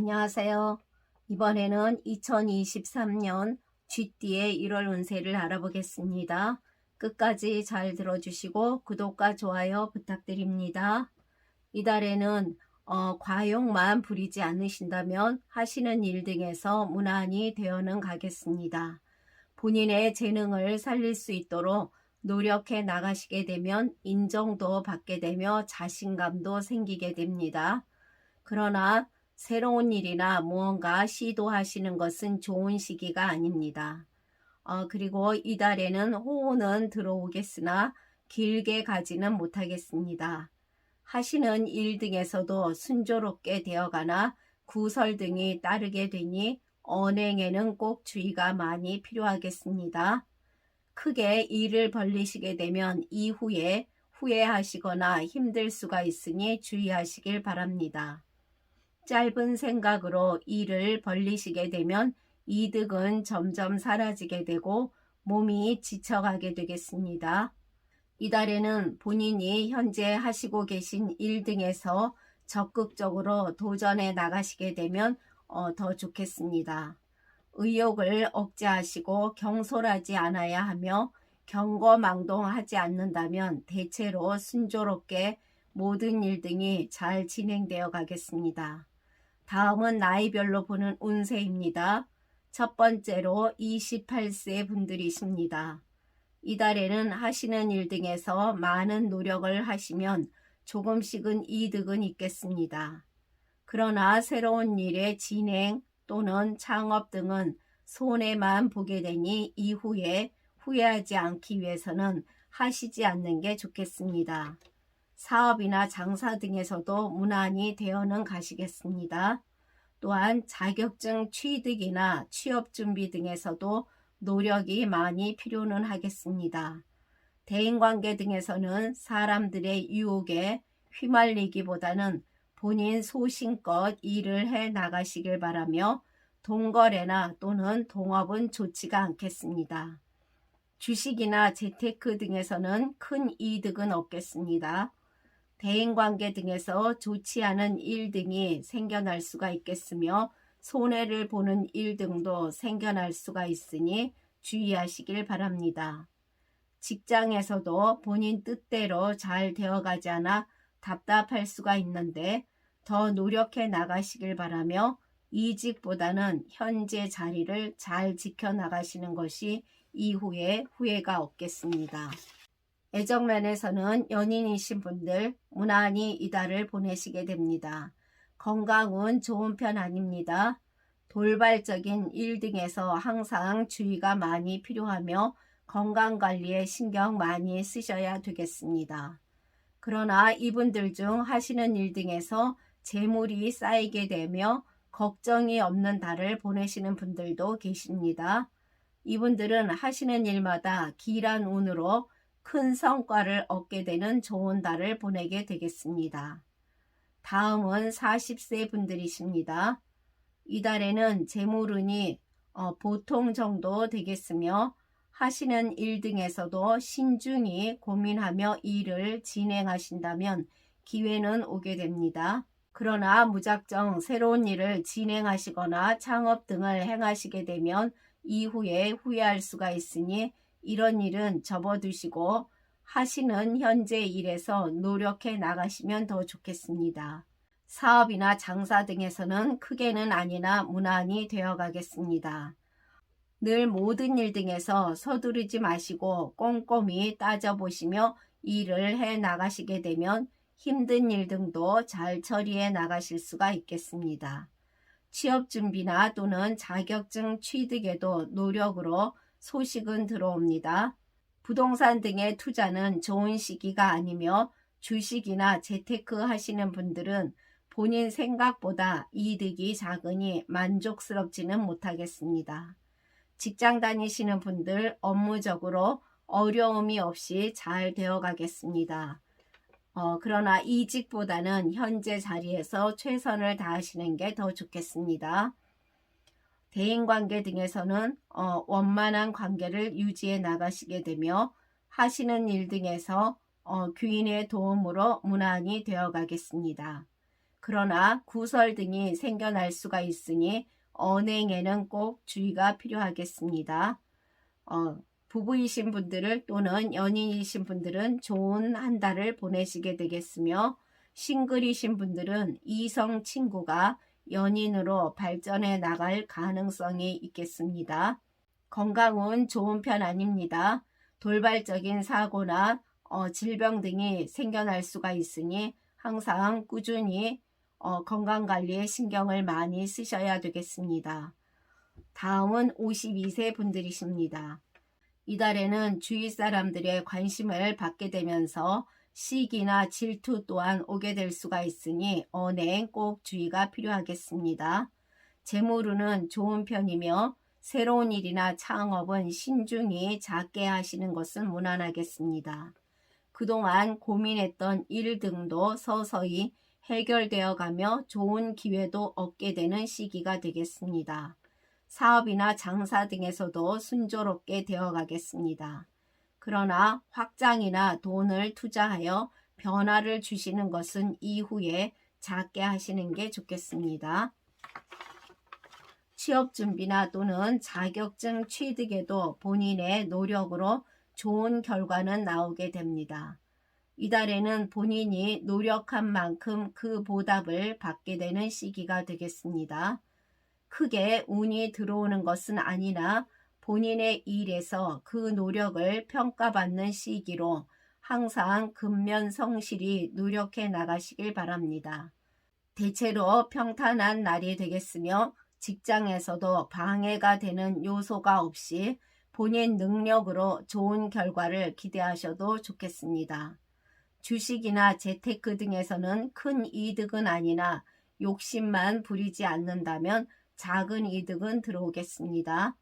안녕하세요. 이번에는 2023년 쥐띠의 1월 운세를 알아보겠습니다. 끝까지 잘 들어주시고 구독과 좋아요 부탁드립니다. 이달에는 어, 과욕만 부리지 않으신다면 하시는 일 등에서 무난히 되어는 가겠습니다. 본인의 재능을 살릴 수 있도록 노력해 나가시게 되면 인정도 받게 되며 자신감도 생기게 됩니다. 그러나 새로운 일이나 무언가 시도하시는 것은 좋은 시기가 아닙니다. 어, 그리고 이달에는 호우는 들어오겠으나 길게 가지는 못하겠습니다. 하시는 일 등에서도 순조롭게 되어가나 구설 등이 따르게 되니 언행에는 꼭 주의가 많이 필요하겠습니다. 크게 일을 벌리시게 되면 이후에 후회하시거나 힘들 수가 있으니 주의하시길 바랍니다. 짧은 생각으로 일을 벌리시게 되면 이득은 점점 사라지게 되고 몸이 지쳐가게 되겠습니다. 이달에는 본인이 현재 하시고 계신 일 등에서 적극적으로 도전해 나가시게 되면 어, 더 좋겠습니다. 의욕을 억제하시고 경솔하지 않아야 하며 경거망동하지 않는다면 대체로 순조롭게 모든 일 등이 잘 진행되어 가겠습니다. 다음은 나이별로 보는 운세입니다. 첫 번째로 28세 분들이십니다. 이달에는 하시는 일 등에서 많은 노력을 하시면 조금씩은 이득은 있겠습니다. 그러나 새로운 일의 진행 또는 창업 등은 손해만 보게 되니 이후에 후회하지 않기 위해서는 하시지 않는 게 좋겠습니다. 사업이나 장사 등에서도 무난히 되어는 가시겠습니다. 또한 자격증 취득이나 취업 준비 등에서도 노력이 많이 필요는 하겠습니다. 대인관계 등에서는 사람들의 유혹에 휘말리기보다는 본인 소신껏 일을 해 나가시길 바라며 동거래나 또는 동업은 좋지가 않겠습니다. 주식이나 재테크 등에서는 큰 이득은 없겠습니다. 대인관계 등에서 좋지 않은 일 등이 생겨날 수가 있겠으며 손해를 보는 일 등도 생겨날 수가 있으니 주의하시길 바랍니다. 직장에서도 본인 뜻대로 잘 되어가지 않아 답답할 수가 있는데 더 노력해 나가시길 바라며 이직보다는 현재 자리를 잘 지켜나가시는 것이 이후에 후회가 없겠습니다. 애정면에서는 연인이신 분들 무난히 이달을 보내시게 됩니다. 건강은 좋은 편 아닙니다. 돌발적인 일 등에서 항상 주의가 많이 필요하며 건강관리에 신경 많이 쓰셔야 되겠습니다. 그러나 이분들 중 하시는 일 등에서 재물이 쌓이게 되며 걱정이 없는 달을 보내시는 분들도 계십니다. 이분들은 하시는 일마다 길한 운으로 큰 성과를 얻게 되는 좋은 달을 보내게 되겠습니다. 다음은 40세 분들이십니다. 이달에는 재물운이 어, 보통 정도 되겠으며 하시는 일 등에서도 신중히 고민하며 일을 진행하신다면 기회는 오게 됩니다. 그러나 무작정 새로운 일을 진행하시거나 창업 등을 행하시게 되면 이후에 후회할 수가 있으니 이런 일은 접어두시고 하시는 현재 일에서 노력해 나가시면 더 좋겠습니다. 사업이나 장사 등에서는 크게는 아니나 무난히 되어 가겠습니다. 늘 모든 일 등에서 서두르지 마시고 꼼꼼히 따져보시며 일을 해 나가시게 되면 힘든 일 등도 잘 처리해 나가실 수가 있겠습니다. 취업 준비나 또는 자격증 취득에도 노력으로 소식은 들어옵니다. 부동산 등의 투자는 좋은 시기가 아니며 주식이나 재테크 하시는 분들은 본인 생각보다 이득이 작으니 만족스럽지는 못하겠습니다. 직장 다니시는 분들 업무적으로 어려움이 없이 잘 되어 가겠습니다. 어, 그러나 이직보다는 현재 자리에서 최선을 다하시는 게 더 좋겠습니다. 대인관계 등에서는 어, 원만한 관계를 유지해 나가시게 되며 하시는 일 등에서 어, 귀인의 도움으로 무난히 되어 가겠습니다. 그러나 구설 등이 생겨날 수가 있으니 언행에는 꼭 주의가 필요하겠습니다. 어, 부부이신 분들을 또는 연인이신 분들은 좋은 한 달을 보내시게 되겠으며 싱글이신 분들은 이성 친구가 연인으로 발전해 나갈 가능성이 있겠습니다. 건강은 좋은 편 아닙니다. 돌발적인 사고나 어, 질병 등이 생겨날 수가 있으니 항상 꾸준히 어, 건강관리에 신경을 많이 쓰셔야 되겠습니다. 다음은 52세 분들이십니다. 이달에는 주위 사람들의 관심을 받게 되면서 시기나 질투 또한 오게 될 수가 있으니 언행 꼭 주의가 필요하겠습니다. 재물운은 좋은 편이며 새로운 일이나 창업은 신중히 작게 하시는 것은 무난하겠습니다. 그동안 고민했던 일 등도 서서히 해결되어 가며 좋은 기회도 얻게 되는 시기가 되겠습니다. 사업이나 장사 등에서도 순조롭게 되어 가겠습니다. 그러나 확장이나 돈을 투자하여 변화를 주시는 것은 이후에 작게 하시는 게 좋겠습니다. 취업 준비나 또는 자격증 취득에도 본인의 노력으로 좋은 결과는 나오게 됩니다. 이달에는 본인이 노력한 만큼 그 보답을 받게 되는 시기가 되겠습니다. 크게 운이 들어오는 것은 아니나 본인의 일에서 그 노력을 평가받는 시기로 항상 근면 성실히 노력해 나가시길 바랍니다. 대체로 평탄한 날이 되겠으며 직장에서도 방해가 되는 요소가 없이 본인 능력으로 좋은 결과를 기대하셔도 좋겠습니다. 주식이나 재테크 등에서는 큰 이득은 아니나 욕심만 부리지 않는다면 작은 이득은 들어오겠습니다.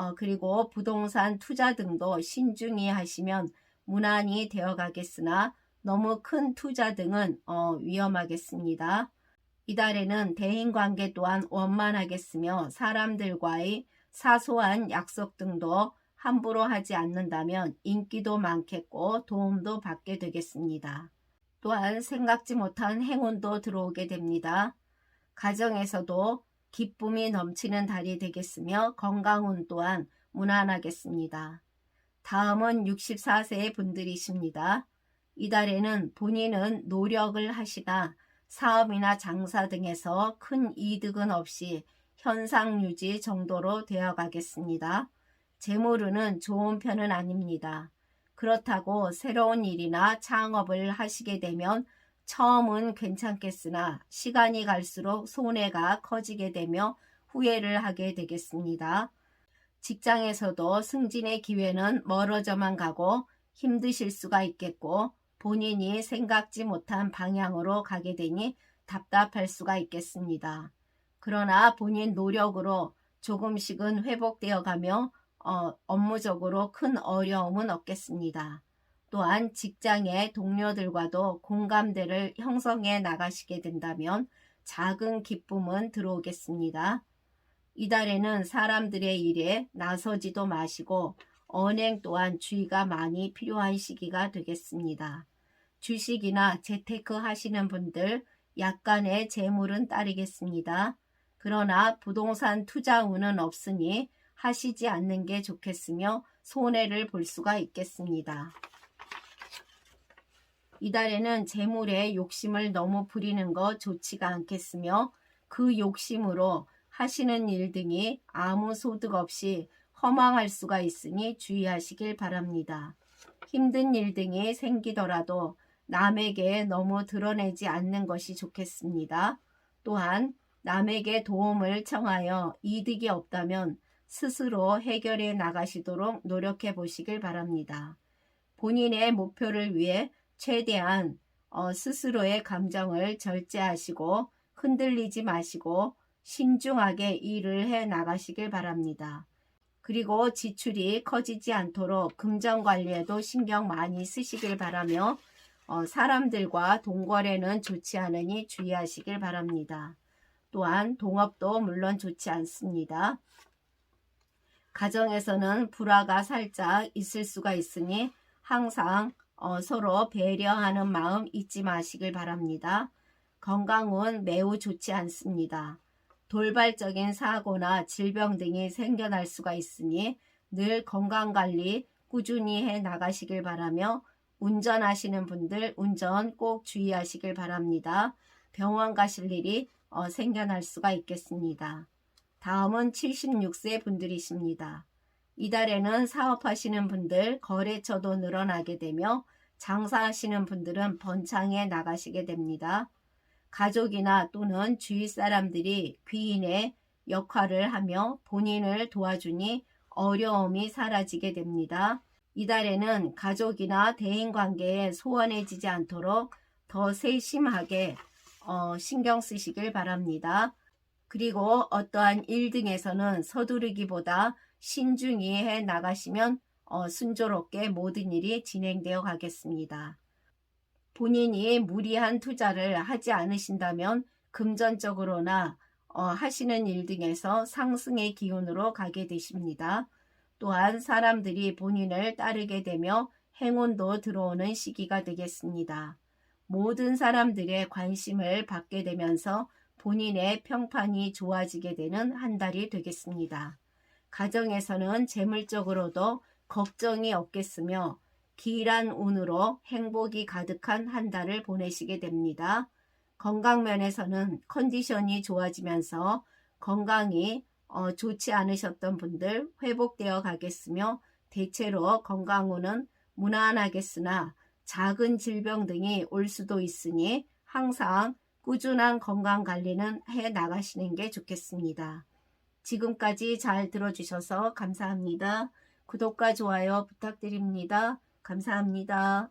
어, 그리고 부동산 투자 등도 신중히 하시면 무난히 되어 가겠으나 너무 큰 투자 등은 어, 위험하겠습니다. 이달에는 대인관계 또한 원만하겠으며 사람들과의 사소한 약속 등도 함부로 하지 않는다면 인기도 많겠고 도움도 받게 되겠습니다. 또한 생각지 못한 행운도 들어오게 됩니다. 가정에서도 기쁨이 넘치는 달이 되겠으며 건강운 또한 무난하겠습니다. 다음은 64세의 분들이십니다. 이달에는 본인은 노력을 하시나 사업이나 장사 등에서 큰 이득은 없이 현상 유지 정도로 되어 가겠습니다. 재물운은 좋은 편은 아닙니다. 그렇다고 새로운 일이나 창업을 하시게 되면 처음은 괜찮겠으나 시간이 갈수록 손해가 커지게 되며 후회를 하게 되겠습니다. 직장에서도 승진의 기회는 멀어져만 가고 힘드실 수가 있겠고 본인이 생각지 못한 방향으로 가게 되니 답답할 수가 있겠습니다. 그러나 본인 노력으로 조금씩은 회복되어 가며 어, 업무적으로 큰 어려움은 없겠습니다. 또한 직장의 동료들과도 공감대를 형성해 나가시게 된다면 작은 기쁨은 들어오겠습니다. 이달에는 사람들의 일에 나서지도 마시고 언행 또한 주의가 많이 필요한 시기가 되겠습니다. 주식이나 재테크 하시는 분들 약간의 재물은 따르겠습니다. 그러나 부동산 투자운은 없으니 하시지 않는 게 좋겠으며 손해를 볼 수가 있겠습니다. 이달에는 재물에 욕심을 너무 부리는 거 좋지가 않겠으며 그 욕심으로 하시는 일 등이 아무 소득 없이 허망할 수가 있으니 주의하시길 바랍니다. 힘든 일 등이 생기더라도 남에게 너무 드러내지 않는 것이 좋겠습니다. 또한 남에게 도움을 청하여 이득이 없다면 스스로 해결해 나가시도록 노력해 보시길 바랍니다. 본인의 목표를 위해 최대한 어, 스스로의 감정을 절제하시고 흔들리지 마시고 신중하게 일을 해 나가시길 바랍니다. 그리고 지출이 커지지 않도록 금전 관리에도 신경 많이 쓰시길 바라며 어, 사람들과 동거래는 좋지 않으니 주의하시길 바랍니다. 또한 동업도 물론 좋지 않습니다. 가정에서는 불화가 살짝 있을 수가 있으니 항상 어, 서로 배려하는 마음 잊지 마시길 바랍니다. 건강은 매우 좋지 않습니다. 돌발적인 사고나 질병 등이 생겨날 수가 있으니 늘 건강관리 꾸준히 해 나가시길 바라며 운전하시는 분들 운전 꼭 주의하시길 바랍니다. 병원 가실 일이 어, 생겨날 수가 있겠습니다. 다음은 76세 분들이십니다. 이달에는 사업하시는 분들 거래처도 늘어나게 되며 장사하시는 분들은 번창해 나가시게 됩니다. 가족이나 또는 주위 사람들이 귀인의 역할을 하며 본인을 도와주니 어려움이 사라지게 됩니다. 이달에는 가족이나 대인 관계에 소원해지지 않도록 더 세심하게 어, 신경 쓰시길 바랍니다. 그리고 어떠한 일 등에서는 서두르기보다 신중히 해 나가시면 어, 순조롭게 모든 일이 진행되어 가겠습니다. 본인이 무리한 투자를 하지 않으신다면 금전적으로나 어, 하시는 일 등에서 상승의 기운으로 가게 되십니다. 또한 사람들이 본인을 따르게 되며 행운도 들어오는 시기가 되겠습니다. 모든 사람들의 관심을 받게 되면서 본인의 평판이 좋아지게 되는 한 달이 되겠습니다. 가정에서는 재물적으로도 걱정이 없겠으며 기일한 운으로 행복이 가득한 한 달을 보내시게 됩니다. 건강 면에서는 컨디션이 좋아지면서 건강이 어, 좋지 않으셨던 분들 회복되어 가겠으며 대체로 건강운은 무난하겠으나 작은 질병 등이 올 수도 있으니 항상 꾸준한 건강 관리는 해 나가시는 게 좋겠습니다. 지금까지 잘 들어주셔서 감사합니다. 구독과 좋아요 부탁드립니다. 감사합니다.